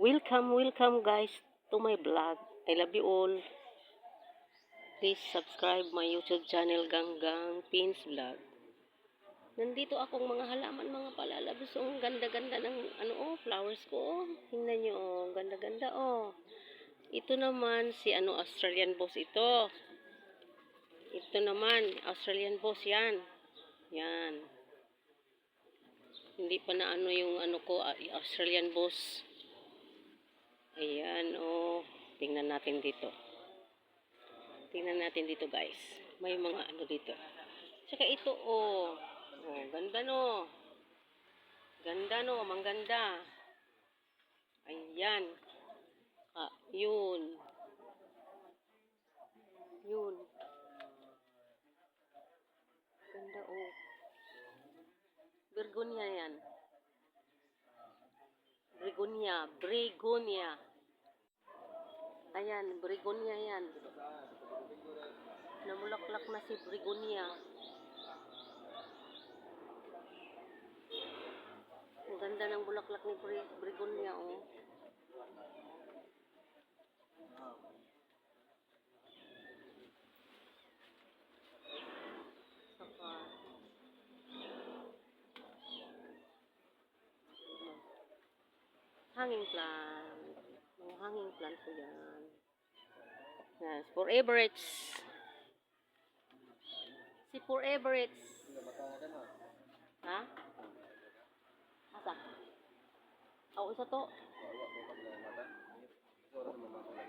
Welcome, welcome guys to my vlog. I love you all. Please subscribe my YouTube channel Ganggang Pins Vlog. Nandito akong mga halaman, mga palalabos. Oh, ang ganda-ganda ng ano oh, flowers ko. Oh. Tingnan nyo, oh, ganda-ganda oh. Ito naman si ano Australian boss ito. Ito naman Australian boss yan. Yan. Hindi pa na ano yung ano ko ah, Australian boss. Tingnan natin dito. Tingnan natin dito, guys. May mga ano dito. Tsaka ito, oh. Oh, ganda no. Ganda no, mangganda. Ayan. Ah, yun. Yun. Ganda, oh. Bergonia yan. Brigonia, Brigonia. Ayan, Brigonia yan. Namulaklak na si Brigonia. Ang ganda ng bulaklak ni Bri- Brigonia, oh. Saka, hanging plant. Hanging plant ko yan. Yes, forever it's si forever it's ha? Asa? Ako isa to.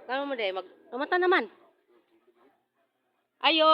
Kano mo day mag mata naman. Ayo.